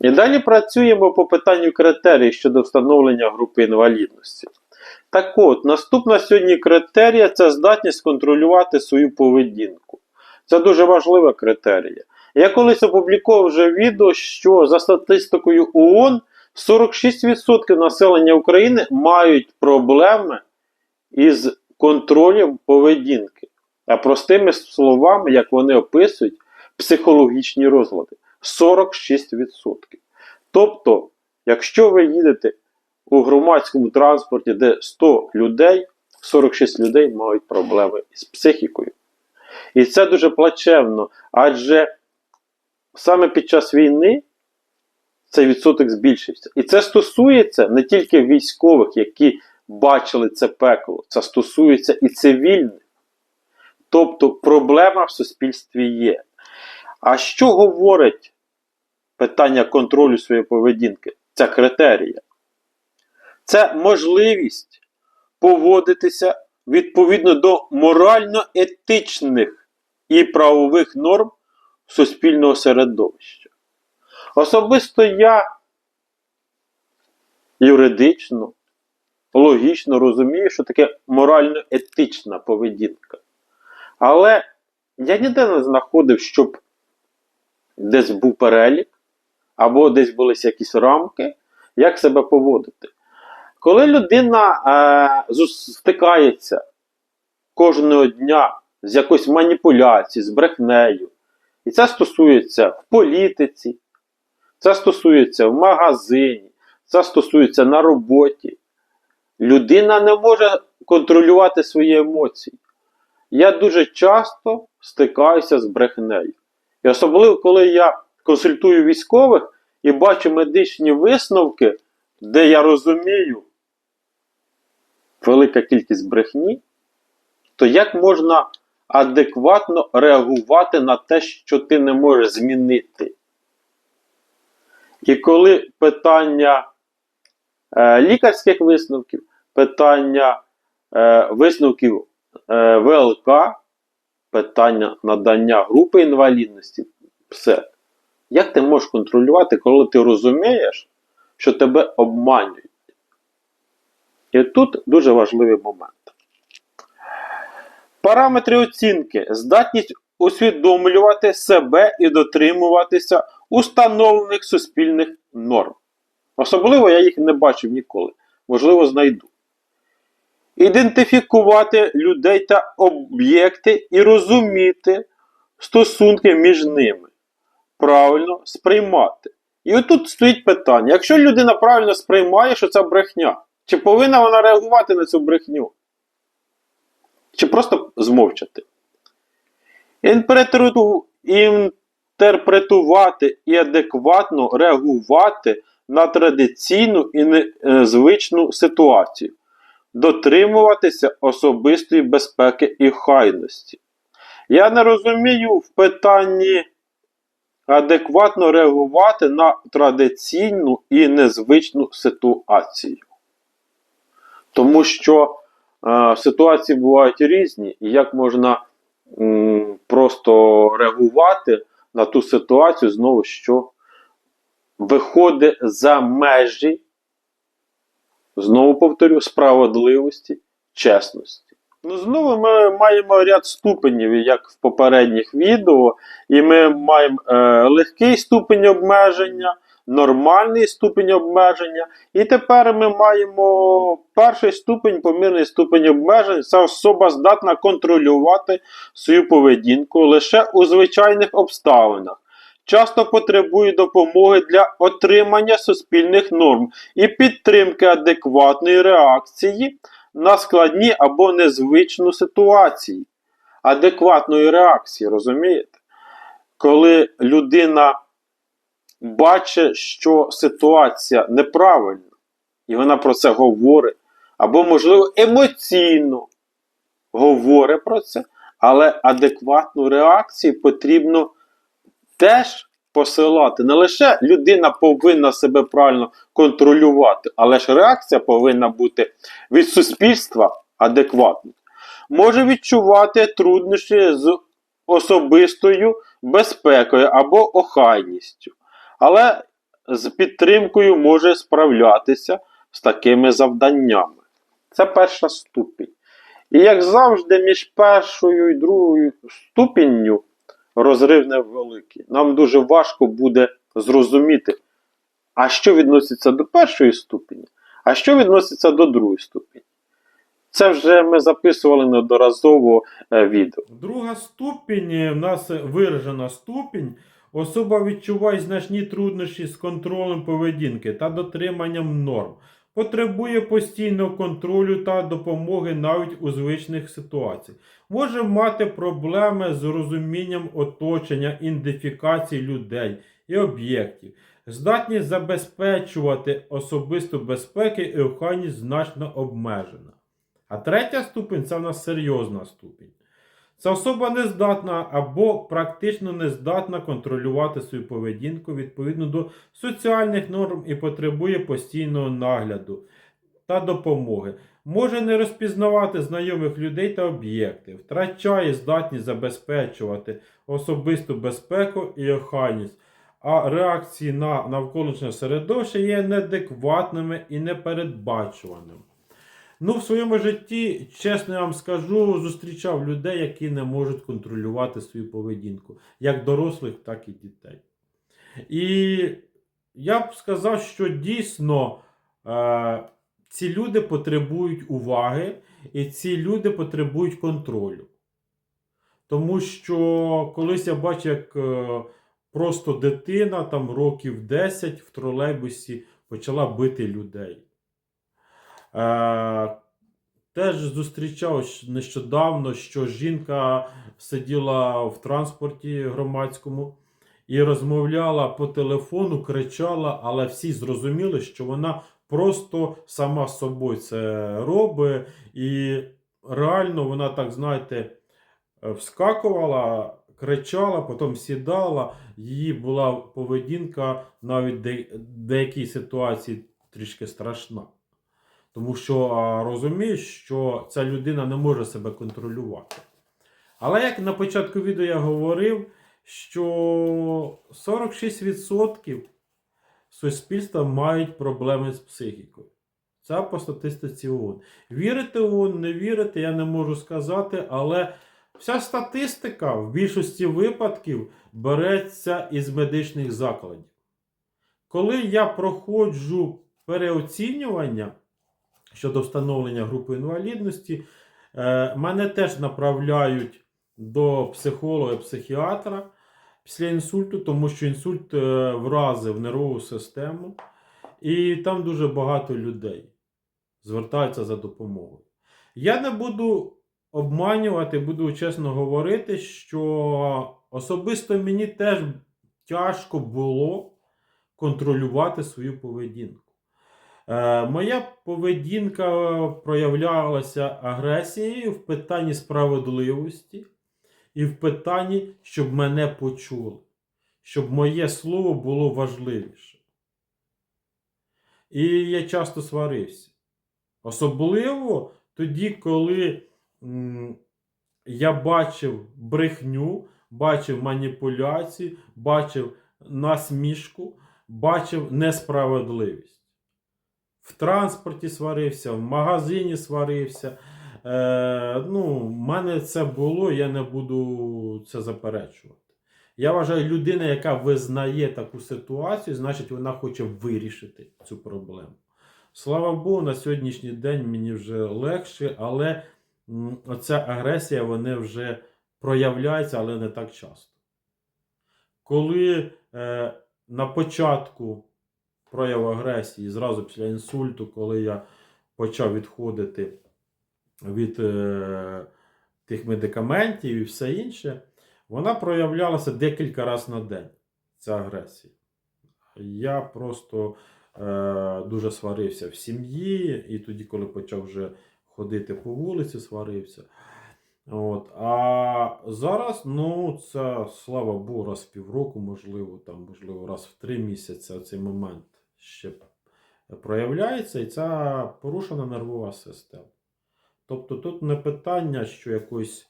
І далі працюємо по питанню критерій щодо встановлення групи інвалідності. Так от, наступна сьогодні критерія це здатність контролювати свою поведінку. Це дуже важлива критерія. Я колись опублікував вже відео, що за статистикою ООН 46% населення України мають проблеми із контролем поведінки. А простими словами, як вони описують, психологічні розлади. 46%. Тобто, якщо ви їдете у громадському транспорті, де 100 людей, 46 людей мають проблеми з психікою. І це дуже плачевно, адже саме під час війни цей відсоток збільшився. І це стосується не тільки військових, які бачили це пекло, це стосується і цивільних. Тобто проблема в суспільстві є. А що говорить питання контролю своєї поведінки? Ця критерія? Це можливість поводитися відповідно до морально-етичних і правових норм суспільного середовища. Особисто я юридично, логічно розумію, що таке морально-етична поведінка. Але я ніде не знаходив, щоб десь був перелік, або десь були якісь рамки, як себе поводити. Коли людина е, стикається кожного дня з якоюсь маніпуляцією, з брехнею, і це стосується в політиці, це стосується в магазині, це стосується на роботі, людина не може контролювати свої емоції. Я дуже часто стикаюся з брехнею. І особливо, коли я консультую військових і бачу медичні висновки, де я розумію велика кількість брехні, то як можна адекватно реагувати на те, що ти не можеш змінити? І коли питання е, лікарських висновків, питання е, висновків е, ВЛК, питання надання групи інвалідності, все. Як ти можеш контролювати, коли ти розумієш, що тебе обманюють? І тут дуже важливий момент. Параметри оцінки. Здатність усвідомлювати себе і дотримуватися установлених суспільних норм. Особливо я їх не бачив ніколи. Можливо, знайду. Ідентифікувати людей та об'єкти і розуміти стосунки між ними. Правильно сприймати. І отут стоїть питання: якщо людина правильно сприймає, що це брехня, чи повинна вона реагувати на цю брехню? Чи просто змовчати? Інтерпретувати і адекватно реагувати на традиційну і незвичну ситуацію, дотримуватися особистої безпеки і хайності. Я не розумію в питанні адекватно реагувати на традиційну і незвичну ситуацію. Тому що е, ситуації бувають різні, і як можна м, просто реагувати на ту ситуацію, знову що виходить за межі, знову повторю, справедливості, чесності. Ну, знову ми маємо ряд ступенів, як в попередніх відео, і ми маємо е, легкий ступень обмеження, нормальний ступень обмеження. І тепер ми маємо перший ступень, помірний ступень обмежень. Це особа здатна контролювати свою поведінку лише у звичайних обставинах. Часто потребує допомоги для отримання суспільних норм і підтримки адекватної реакції на складні або незвичну ситуації. Адекватної реакції, розумієте? Коли людина бачить, що ситуація неправильна, і вона про це говорить, або, можливо, емоційно говорить про це, але адекватну реакцію потрібно теж посилати. Не лише людина повинна себе правильно контролювати, але ж реакція повинна бути від суспільства адекватною. Може відчувати труднощі з особистою безпекою або охайністю. Але з підтримкою може справлятися з такими завданнями. Це перша ступінь. І як завжди, між першою і другою ступінню розрив невеликий. Нам дуже важко буде зрозуміти, а що відноситься до першої ступені, а що відноситься до другої ступені. Це вже ми записували неодноразово е, відео. Друга ступінь, е, в нас виражена ступінь. Особа відчуває значні труднощі з контролем поведінки та дотриманням норм. Потребує постійного контролю та допомоги навіть у звичних ситуаціях. Може мати проблеми з розумінням оточення, ідентифікації людей і об'єктів. Здатність забезпечувати особисту безпеку і охайність значно обмежена. А третя ступінь це в нас серйозна ступінь. Ця особа не здатна або практично не здатна контролювати свою поведінку відповідно до соціальних норм і потребує постійного нагляду та допомоги. Може не розпізнавати знайомих людей та об'єкти, втрачає здатність забезпечувати особисту безпеку і охайність, а реакції на навколишнє середовище є неадекватними і непередбачуваними. Ну, в своєму житті, чесно я вам скажу, зустрічав людей, які не можуть контролювати свою поведінку, як дорослих, так і дітей. І я б сказав, що дійсно е, ці люди потребують уваги, і ці люди потребують контролю. Тому що колись я бачив, як е, просто дитина там років 10 в тролейбусі почала бити людей. Е, теж зустрічав нещодавно, що жінка сиділа в транспорті громадському і розмовляла по телефону, кричала, але всі зрозуміли, що вона просто сама собою це робить. І реально вона так, знаєте, вскакувала, кричала, потім сідала. Її була поведінка навіть в де- деякій ситуації трішки страшна. Тому що розумієш, що ця людина не може себе контролювати. Але як на початку відео я говорив, що 46% суспільства мають проблеми з психікою. Це по статистиці ООН. Вірите в ООН, не вірите, я не можу сказати, але вся статистика в більшості випадків береться із медичних закладів. Коли я проходжу переоцінювання щодо встановлення групи інвалідності, е, мене теж направляють до психолога, психіатра після інсульту, тому що інсульт е, вразив нервову систему, і там дуже багато людей звертаються за допомогою. Я не буду обманювати, буду чесно говорити, що особисто мені теж тяжко було контролювати свою поведінку. Е, моя поведінка проявлялася агресією в питанні справедливості і в питанні, щоб мене почули, щоб моє слово було важливіше. І я часто сварився. Особливо тоді, коли я бачив брехню, бачив маніпуляцію, бачив насмішку, бачив несправедливість. В транспорті сварився, в магазині сварився. Е, ну, в мене це було, я не буду це заперечувати. Я вважаю, людина, яка визнає таку ситуацію, значить вона хоче вирішити цю проблему. Слава Богу, на сьогоднішній день мені вже легше, але м, оця агресія вони вже проявляється, але не так часто. Коли е, на початку прояву агресії, зразу після інсульту, коли я почав відходити від е, тих медикаментів і все інше, вона проявлялася декілька разів на день, ця агресія. Я просто е, дуже сварився в сім'ї, і тоді, коли почав вже ходити по вулиці, сварився. От. А зараз, ну, це, слава Богу, раз в півроку, можливо, там, можливо, раз в три місяці цей момент ще проявляється, і ця порушена нервова система. Тобто тут не питання, що якоїсь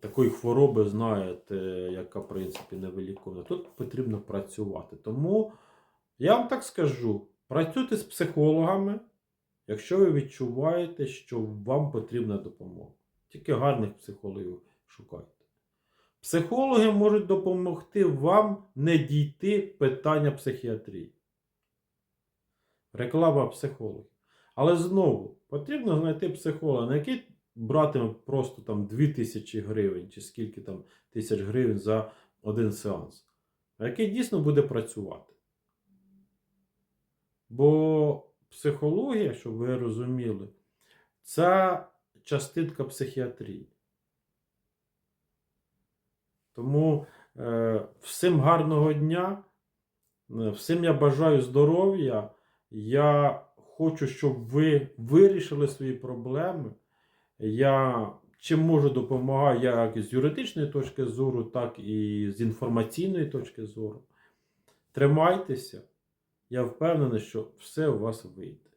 такої хвороби, знаєте, яка, в принципі, не виліковна. Тут потрібно працювати. Тому Я вам так скажу: працюйте з психологами, якщо ви відчуваєте, що вам потрібна допомога. Тільки гарних психологів шукайте. Психологи можуть допомогти вам не дійти питання психіатрії. Реклама психологів. Але знову потрібно знайти психолога, на який братиме просто там 2000 гривень чи скільки там тисяч гривень за один сеанс, а який дійсно буде працювати. Бо психологія, щоб ви розуміли, це частинка психіатрії. Тому е, всім гарного дня, всім я бажаю здоров'я. Я хочу, щоб ви вирішили свої проблеми. Я чим можу допомагаю як з юридичної точки зору, так і з інформаційної точки зору. Тримайтеся. Я впевнений, що все у вас вийде.